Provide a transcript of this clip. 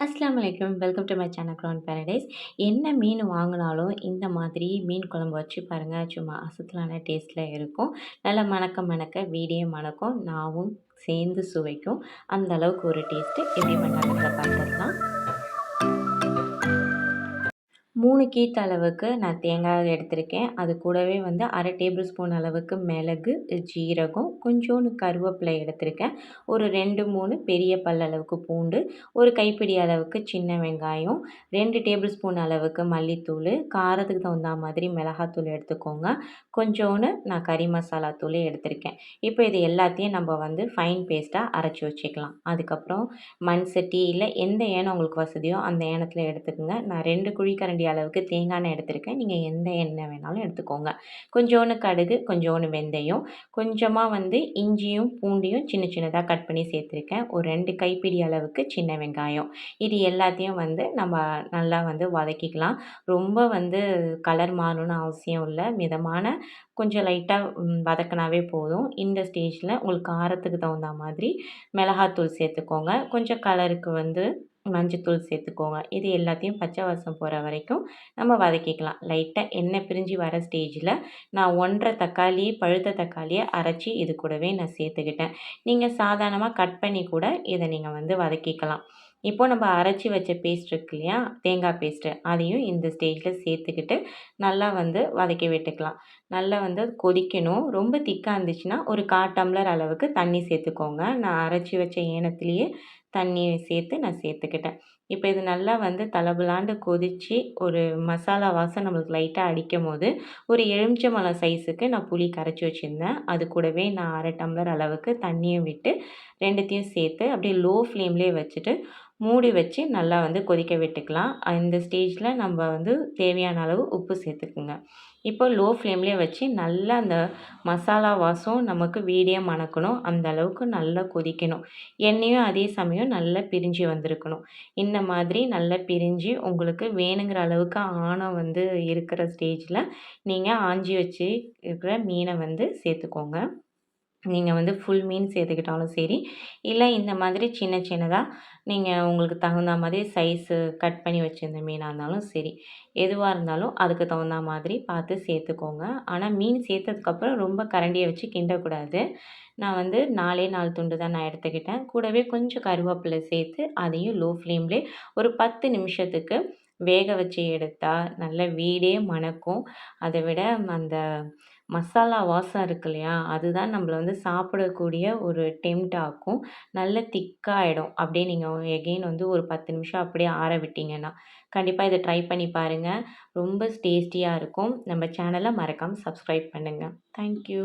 அஸ்லாம் வலைக்கம் welcome to my channel Crown Paradise என்ன மீன் வாங்கினாலும் இந்த மாதிரி மீன் குழம்பு வச்சு பாருங்கள் சும்மா அசத்தலான டேஸ்ட்டில் இருக்கும். நல்லா மணக்க மணக்க வீடியோ மணக்கும். நாவும் சேர்ந்து சுவைக்கும். அந்த அளவுக்கு ஒரு டேஸ்ட்டு எப்படி பண்ணாலுங்கிற பார்த்துக்கலாம் மூணு கீத்து அளவுக்கு நான் தேங்காய் எடுத்திருக்கேன். அது கூடவே வந்து அரை டேபிள் ஸ்பூன் அளவுக்கு மிளகு ஜீரகம் கொஞ்சோண்டு கருவேப்பிலை எடுத்திருக்கேன். ஒரு ரெண்டு மூணு பெரிய பல் அளவுக்கு பூண்டு ஒரு கைப்பிடி அளவுக்கு சின்ன வெங்காயம் ரெண்டு டேபிள் ஸ்பூன் அளவுக்கு மல்லித்தூள் காரத்துக்கு தகுந்த மாதிரி மிளகாத்தூள் எடுத்துக்கோங்க. கொஞ்சோன்னு நான் கறி மசாலா தூள் எடுத்திருக்கேன். இப்போ இது எல்லாத்தையும் நம்ம வந்து ஃபைன் பேஸ்ட்டாக அரைச்சி வச்சுக்கலாம். அதுக்கப்புறம் மண் சட்டி இல்லை எந்த ஏனம் உங்களுக்கு வசதியோ அந்த ஏனத்தில் எடுத்துக்கோங்க. நான் ரெண்டு குழிக்கரண்டி அளவுக்கு தேங்காய் எண்ணெய் எடுத்திருக்கேன். நீங்கள் எந்த எண்ணெய் வேணாலும் எடுத்துக்கோங்க. கொஞ்சோண்டு கடுகு கொஞ்சோண்டு வெந்தயம் கொஞ்சமாக வந்து இஞ்சியும் பூண்டியும் சின்ன சின்னதாக கட் பண்ணி சேர்த்துருக்கேன். ஒரு ரெண்டு கைப்பிடி அளவுக்கு சின்ன வெங்காயம். இது எல்லாத்தையும் வந்து நம்ம நல்லா வந்து வதக்கிக்கலாம். ரொம்ப வந்து கலர் மாறணும்னு அவசியம் இல்லை. மிதமான கொஞ்சம் லைட்டாக வதக்கினாவே போதும். இந்த ஸ்டேஜில் உங்களுக்கு காரத்துக்கு தகுந்த மாதிரி மிளகாத்தூள் சேர்த்துக்கோங்க. கொஞ்சம் கலருக்கு வந்து மஞ்சத்தூள் சேர்த்துக்கோங்க. இது எல்லாத்தையும் பச்சை வாசம் போகிற வரைக்கும் நம்ம வதக்கிக்கலாம். லைட்டாக எண்ணெய் பிரிஞ்சு வர ஸ்டேஜில் நான் ஒன்றரை தக்காளி பழுத்த தக்காளியை அரைச்சி இது கூடவே நான் சேர்த்துக்கிட்டேன். நீங்கள் சாதாரணமாக கட் பண்ணி கூட இதை நீங்கள் வந்து வதக்கிக்கலாம். இப்போது நம்ம அரைச்சி வச்ச பேஸ்ட் இருக்கு இல்லையா? தேங்காய் பேஸ்ட்டு அதையும் இந்த ஸ்டேஜில் சேர்த்துக்கிட்டு நல்லா வந்து வதக்கி விட்டுக்கலாம். நல்லா வந்து கொதிக்கணும். ரொம்ப திக்காக இருந்துச்சுன்னா ஒரு கா டம்ளர் அளவுக்கு தண்ணி சேர்த்துக்கோங்க. நான் அரைச்சி வச்ச ஏனத்துலேயே தண்ணியை சேர்த்து நான் சேர்த்துக்கிட்டேன். இப்போ இது நல்லா வந்து தளபுலாண்டு கொதித்து ஒரு மசாலா வாசம் நம்மளுக்கு லைட்டாக அடிக்கும் போது ஒரு எலுமிச்சம்பழம் சைஸுக்கு நான் புளி கரைச்சி வச்சுருந்தேன். அது கூடவே நான் அரை டம்ளர் அளவுக்கு தண்ணியும் விட்டு ரெண்டுத்தையும் சேர்த்து அப்படியே லோ ஃப்ளேம்லேயே வச்சுட்டு மூடி வச்சு நல்லா வந்து கொதிக்க விட்டுக்கலாம். இந்த ஸ்டேஜில் நம்ம வந்து தேவையான அளவு உப்பு சேர்த்துக்குங்க. இப்போ லோ ஃப்ளேம்லேயே வச்சு நல்லா அந்த மசாலா வாசம் நமக்கு வீடியோ மணக்கணும். அந்த அளவுக்கு நல்லா கொதிக்கணும். எண்ணெயும் அதே சமயம் நல்லா பிரிஞ்சு வந்திருக்கணும். இந்த மாதிரி நல்லா பிரிஞ்சு உங்களுக்கு வேணுங்கிற அளவுக்கு ஆணம் வந்து இருக்கிற ஸ்டேஜில் நீங்கள் ஆஞ்சி வச்சு இருக்கிற மீனை வந்து சேர்த்துக்கோங்க. நீங்கள் வந்து ஃபுல் மீன் சேர்த்துக்கிட்டாலும் சரி இல்லை இந்த மாதிரி சின்ன சின்னதாக நீங்கள் உங்களுக்கு தகுந்த மாதிரி சைஸு கட் பண்ணி வச்சுருந்த மீனாக இருந்தாலும் சரி எதுவாக இருந்தாலும் அதுக்கு தகுந்த மாதிரி பார்த்து சேர்த்துக்கோங்க. ஆனால் மீன் சேர்த்ததுக்கப்புறம் ரொம்ப கரண்டியை வச்சு கிண்டக்கூடாது. நான் வந்து நாலே நாலு துண்டு தான் நான் எடுத்துக்கிட்டேன். கூடவே கொஞ்சம் கருவேப்பிலை சேர்த்து அதையும் லோ ஃப்ளேம்லே ஒரு பத்து நிமிஷத்துக்கு வேக வச்சு எடுத்தால் நல்ல வீடே மணக்கும். அதை விட அந்த மசாலா வாசம் இருக்கு இல்லையா? அதுதான் நம்மள வந்து சாப்பிடக்கூடிய ஒரு டெம்ட் ஆக்கும். நல்ல திக்காகிடும் அப்படியே நீங்கள் எகெயின் வந்து ஒரு பத்து நிமிஷம் அப்படியே ஆற விட்டிங்கன்னா கண்டிப்பாக இதை ட்ரை பண்ணி பாருங்கள் ரொம்ப டேஸ்டியாக இருக்கும். நம்ம சேனலை மறக்காமல் சப்ஸ்கிரைப் பண்ணுங்கள் தேங்க்யூ